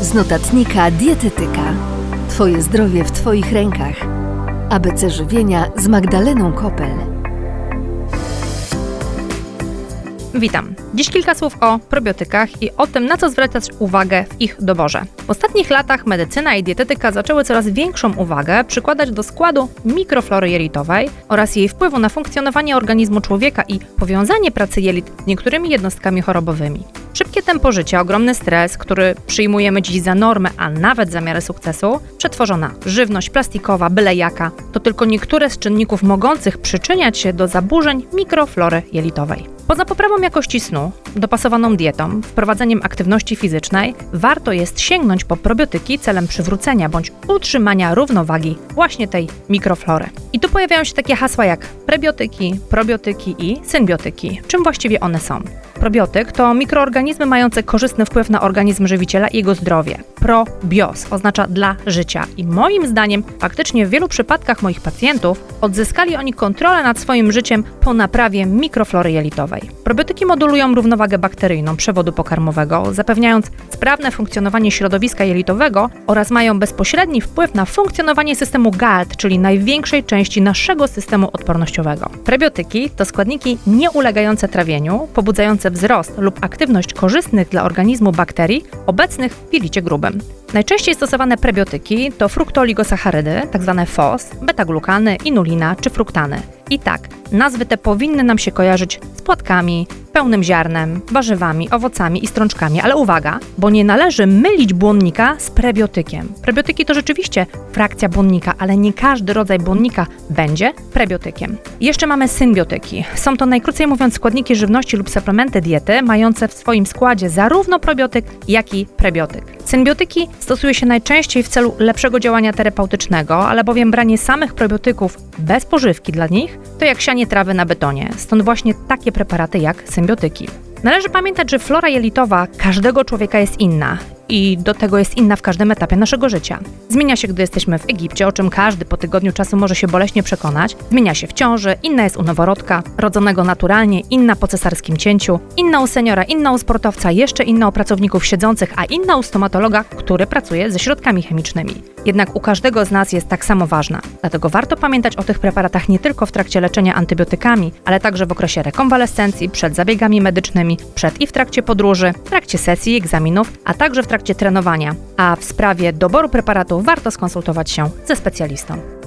Z notatnika Dietetyka. Twoje zdrowie w Twoich rękach. ABC żywienia z Magdaleną Kopel. Witam. Dziś kilka słów o probiotykach i o tym, na co zwracać uwagę w ich doborze. W ostatnich latach medycyna i dietetyka zaczęły coraz większą uwagę przykładać do składu mikroflory jelitowej oraz jej wpływu na funkcjonowanie organizmu człowieka i powiązanie pracy jelit z niektórymi jednostkami chorobowymi. Szybkie tempo życia, ogromny stres, który przyjmujemy dziś za normę, a nawet za miarę sukcesu, przetworzona żywność plastikowa, byle jaka, to tylko niektóre z czynników mogących przyczyniać się do zaburzeń mikroflory jelitowej. Poza poprawą jakości snu, dopasowaną dietą, wprowadzeniem aktywności fizycznej, warto jest sięgnąć po probiotyki celem przywrócenia bądź utrzymania równowagi właśnie tej mikroflory. I tu pojawiają się takie hasła jak prebiotyki, probiotyki i symbiotyki. Czym właściwie one są? Probiotyk to mikroorganizmy mające korzystny wpływ na organizm żywiciela i jego zdrowie. Probios oznacza dla życia i moim zdaniem faktycznie w wielu przypadkach moich pacjentów odzyskali oni kontrolę nad swoim życiem po naprawie mikroflory jelitowej. Probiotyki modulują równowagę bakteryjną przewodu pokarmowego, zapewniając sprawne funkcjonowanie środowiska jelitowego oraz mają bezpośredni wpływ na funkcjonowanie systemu GALT, czyli największej części naszego systemu odpornościowego. Prebiotyki to składniki nieulegające trawieniu, pobudzające wzrost lub aktywność korzystnych dla organizmu bakterii obecnych w jelicie grubym. Najczęściej stosowane prebiotyki to fruktooligosacharydy, tzw. FOS, beta-glukany, inulina czy fruktany. I tak, nazwy te powinny nam się kojarzyć z płatkami, pełnym ziarnem, warzywami, owocami i strączkami, ale uwaga, bo nie należy mylić błonnika z prebiotykiem. Prebiotyki to rzeczywiście frakcja błonnika, ale nie każdy rodzaj błonnika będzie prebiotykiem. Jeszcze mamy symbiotyki. Są to najkrócej mówiąc składniki żywności lub suplementy diety mające w swoim składzie zarówno probiotyk, jak i prebiotyk. Symbiotyki stosuje się najczęściej w celu lepszego działania terapeutycznego, ale bowiem branie samych probiotyków bez pożywki dla nich to jak sianie trawy na betonie. Stąd właśnie takie preparaty jak symbiotyki. Należy pamiętać, że flora jelitowa każdego człowieka jest inna i do tego jest inna w każdym etapie naszego życia. Zmienia się, gdy jesteśmy w Egipcie, o czym każdy po tygodniu czasu może się boleśnie przekonać. Zmienia się w ciąży, inna jest u noworodka, rodzonego naturalnie, inna po cesarskim cięciu, inna u seniora, inna u sportowca, jeszcze inna u pracowników siedzących, a inna u stomatologa, który pracuje ze środkami chemicznymi. Jednak u każdego z nas jest tak samo ważna. Dlatego warto pamiętać o tych preparatach nie tylko w trakcie leczenia antybiotykami, ale także w okresie rekonwalescencji, przed zabiegami medycznymi, przed i w trakcie podróży, w trakcie sesji, egzaminów, a także w trakcie trenowania. A w sprawie doboru preparatów warto skonsultować się ze specjalistą.